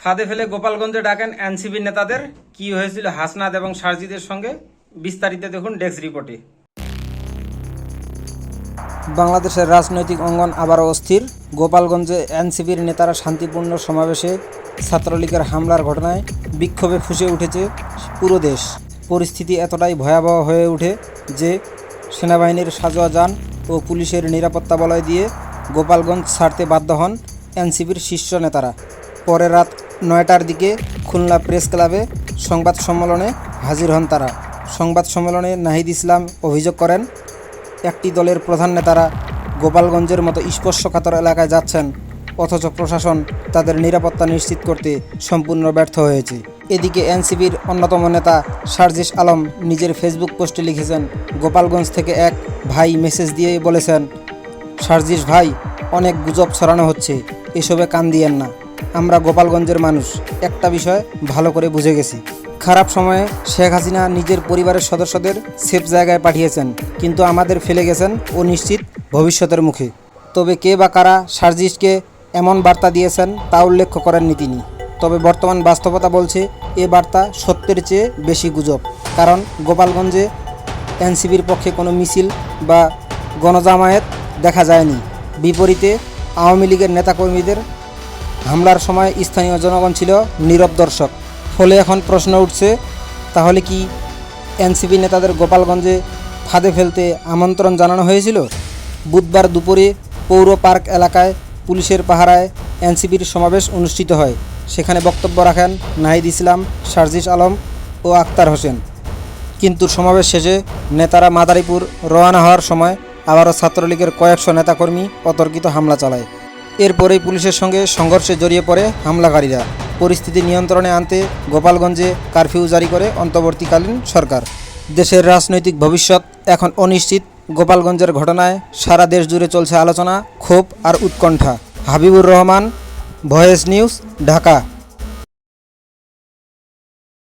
ফাঁদে ফেলে গোপালগঞ্জে ডাকেন এনসিপি নেতাদের। কি হয়েছিল হাসনাদ এবং সারজিদের সঙ্গে? বিস্তারিত দেখুন ডেস্ক রিপোর্টে। বাংলাদেশের রাজনৈতিক অঙ্গন আবারও অস্থির। গোপালগঞ্জে এনসিপির নেতারা শান্তিপূর্ণ সমাবেশে ছাত্রলীগের হামলার ঘটনায় বিক্ষোভে ফুসে উঠেছে পুরো দেশ। পরিস্থিতি এতটাই ভয়াবহ হয়ে ওঠে যে সেনাবাহিনীর সাজোয়া যান ও পুলিশের নিরাপত্তা বলয় দিয়ে গোপালগঞ্জ ছাড়তে বাধ্য হন এনসিপির শীর্ষ নেতারা। পরে রাত নয়টার দিকে খুলনা প্রেস ক্লাবে সংবাদ সম্মেলনে হাজির হন তারা। সংবাদ সম্মেলনে নাহিদ ইসলাম অভিযোগ করেন, একটি দলের প্রধান নেতারা গোপালগঞ্জের মতো স্পর্শকাতর এলাকায় যাচ্ছেন, অথচ প্রশাসন তাদের নিরাপত্তা নিশ্চিত করতে সম্পূর্ণ ব্যর্থ হয়েছে। এদিকে এনসিপির অন্যতম নেতা সার্জিস আলম নিজের ফেসবুক পোস্টে লিখেছেন, গোপালগঞ্জ থেকে এক ভাই মেসেজ দিয়ে বলেছেন সার্জিস ভাই, অনেক গুজব ছড়ানো হচ্ছে, এসবে কান দিয়েন না। আমরা গোপালগঞ্জের মানুষ। একটা বিষয় ভালো করে বুঝে গেছি। খারাপ সময়ে শেখ হাসিনা নিজের পরিবারের সদস্যদের সেফ জায়গায় পাঠিয়েছেন, কিন্তু আমাদের ফেলে গেছেন ও নিশ্চিত ভবিষ্যতের মুখে। তবে কে বা কারা সার্জিসকে এমন বার্তা দিয়েছেন তা উল্লেখ করেননি তিনি। তবে বর্তমান বাস্তবতা বলছে, এ বার্তা সত্যের চেয়ে বেশি গুজব। কারণ গোপালগঞ্জে এনসিবির পক্ষে কোনো মিছিল বা গণজামায়াত দেখা যায়নি। বিপরীতে আওয়ামী লীগের নেতাকর্মীদের হামলার সময় স্থানীয় জনগণ ছিল নীরব দর্শক। ফলে এখন প্রশ্ন উঠছে, তাহলে কি এনসিপি নেতাদের গোপালগঞ্জে ফাঁদে ফেলতে আমন্ত্রণ জানানো হয়েছিল? বুধবার দুপুরে পৌর পার্ক এলাকায় পুলিশের পাহারায় এনসিপির সমাবেশ অনুষ্ঠিত হয়। সেখানে বক্তব্য রাখেন নাহিদ ইসলাম, সার্জিস আলম ও আক্তার হোসেন। কিন্তু সমাবেশ শেষে নেতারা মাদারীপুর রওনা হওয়ার সময় আবারও ছাত্রলীগের কয়েকশো নেতাকর্মী অতর্কিত হামলা চালায়। এরপরেই পুলিশের সঙ্গে সংঘর্ষে জড়িয়ে পড়ে হামলাকারীরা। পরিস্থিতি নিয়ন্ত্রণে আনতে গোপালগঞ্জে কারফিউ জারি করে অন্তর্বর্তীকালীন সরকার। দেশের রাজনৈতিক ভবিষ্যৎ এখন অনিশ্চিত। গোপালগঞ্জের ঘটনায় সারা দেশ জুড়ে চলছে আলোচনা, ক্ষোভ আর উৎকণ্ঠা। Habibur Rahman, Voice News, Dhaka.